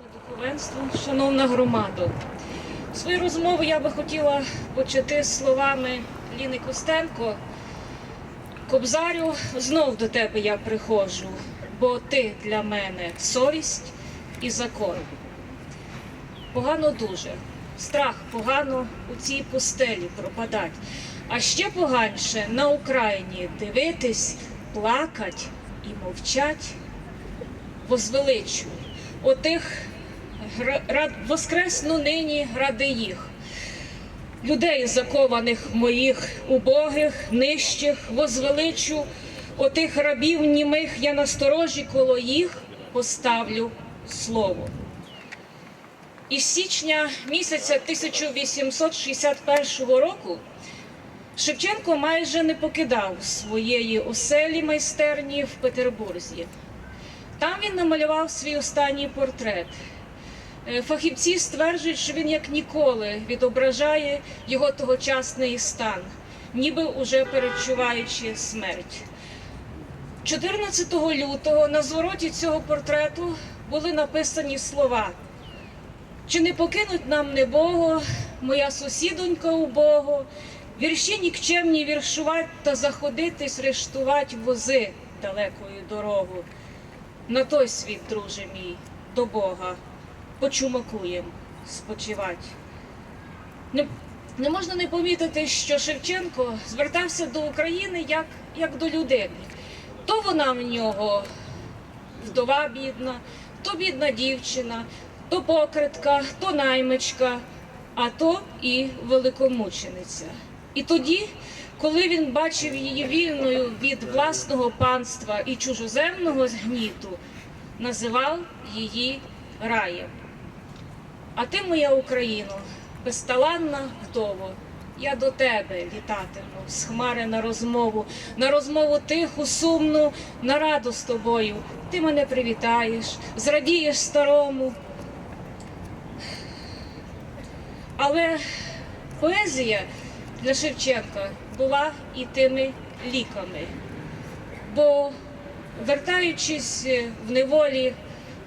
Духовенство, шановна громада, свою розмову я би хотіла почати словами Ліни Костенко. Кобзарю, знов до тебе я приходжу, бо ти для мене совість і закон. Погано дуже, страх погано у цій пустелі пропадать. А ще поганше на Україні дивитись, плакать і мовчать возвеличуй отих воскресну нині ради їх. Людей закованих моїх, убогих, нижчих, возвеличу, отих рабів німих я насторожі коло їх поставлю слово. Із січня місяця 1861 року Шевченко майже не покидав своєї оселі майстерні в Петербурзі. Там він намалював свій останній портрет. Е, Фахівці стверджують, що він як ніколи відображає його тогочасний стан, ніби уже перечуваючи смерть. 14 лютого на звороті цього портрету були написані слова: Чи не покинуть нам небого, моя сусідонька убого, вірші нікчемні віршувати та заходитись, рештувати вози далекою дорогу. На той світ, друже мій, до Бога, почумакуєм спочивать. Не, не можна не помітити, що Шевченко звертався до України як, як до людини. То вона в нього вдова бідна, то бідна дівчина, то покритка, то наймичка, а то і великомучениця. І тоді, коли він бачив її вільною від власного панства і чужоземного згніту, називав її раєм. А ти, моя Україно, безталанна вдово, я до тебе літатиму з хмари на розмову, на розмову тиху, сумну, на раду з тобою. Ти мене привітаєш, зрадієш старому. Але поезія для Шевченка була і тими ліками. Бо, вертаючись в неволі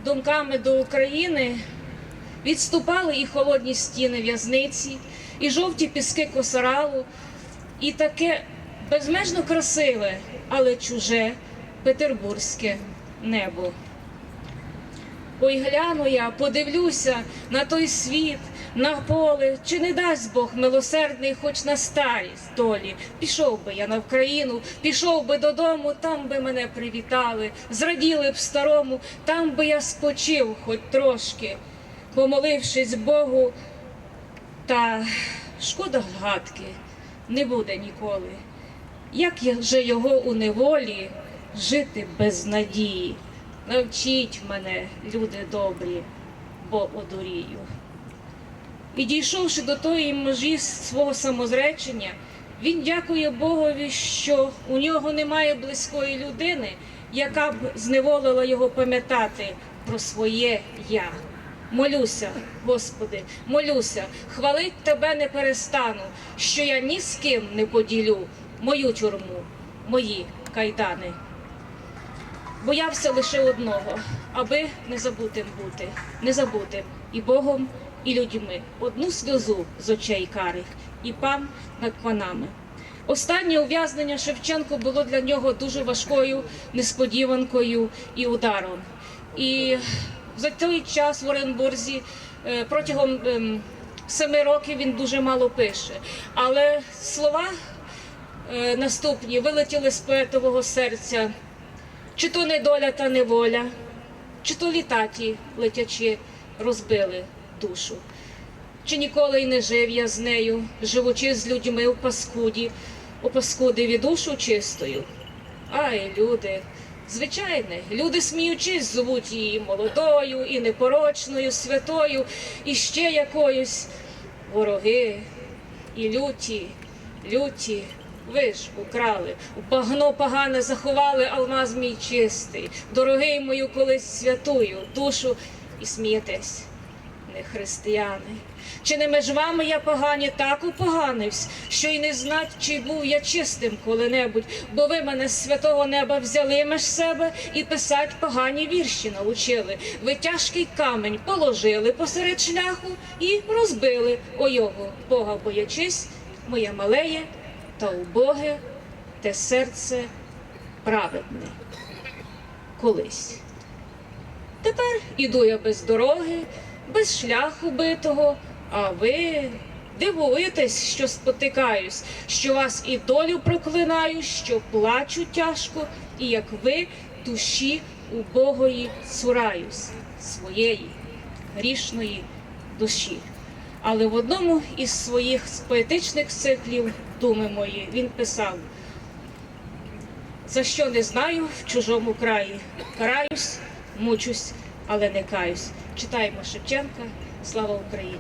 думками до України, відступали і холодні стіни в'язниці, і жовті піски косаралу, і таке безмежно красиве, але чуже петербурзьке небо. Ой, гляну я, подивлюся на той світ, на поле, чи не дасть Бог милосердний, хоч на старість долі. Пішов би я на Вкраїну, пішов би додому, там би мене привітали, зраділи б старому, там би я спочив хоч трошки, помолившись Богу, та шкода гадки не буде ніколи. Як же його у неволі жити без надії? Навчіть мене, люди добрі, бо одурію. І дійшовши до тої межі свого самозречення, він дякує Богові, що у нього немає близької людини, яка б зневолила його пам'ятати про своє я. Молюся, Господи, молюся, хвалить тебе не перестану, що я ні з ким не поділю мою тюрму, мої кайдани. Боявся лише одного, аби не забутим бути, не забутим і Богом, і людьми. Одну сльозу з очей карих, і пан над панами. Останнє ув'язнення Шевченко було для нього дуже важкою несподіванкою і ударом. І за той час в Оренбурзі е, протягом ем, семи років він дуже мало пише. Але слова е, наступні вилетіли з поетового серця. Чи то недоля та неволя, чи то літаті летячи розбили душу. Чи ніколи й не жив я з нею, живучи з людьми у паскуді, у паскудиві душу чистою. Ай, люди, звичайне, люди сміючись, звуть її молодою і непорочною, святою, і ще якоюсь вороги і люті, люті. Ви ж украли, багно погане заховали алмаз мій чистий, дорогий мою колись святую душу. І смієтесь праведні християни. Чи не меж вами я погані? Так упоганивсь, що й не знать, чи був я чистим коли-небудь, бо ви мене з святого неба взяли меж себе і писать погані вірші научили. Ви тяжкий камень положили посеред шляху і розбили. О його, Бога боячись, моє малеє та убоге, те серце праведне. Колись. Тепер іду я без дороги, без шляху битого, а ви дивуєтесь, що спотикаюсь, що вас і долю проклинаю, що плачу тяжко, і як ви душі убогої цураюсь, своєї грішної душі. Але в одному із своїх поетичних циклів думи мої він писав. За що не знаю в чужому краї. Караюсь, мучусь, але не каюсь. Читаємо Шевченка. Слава Україні!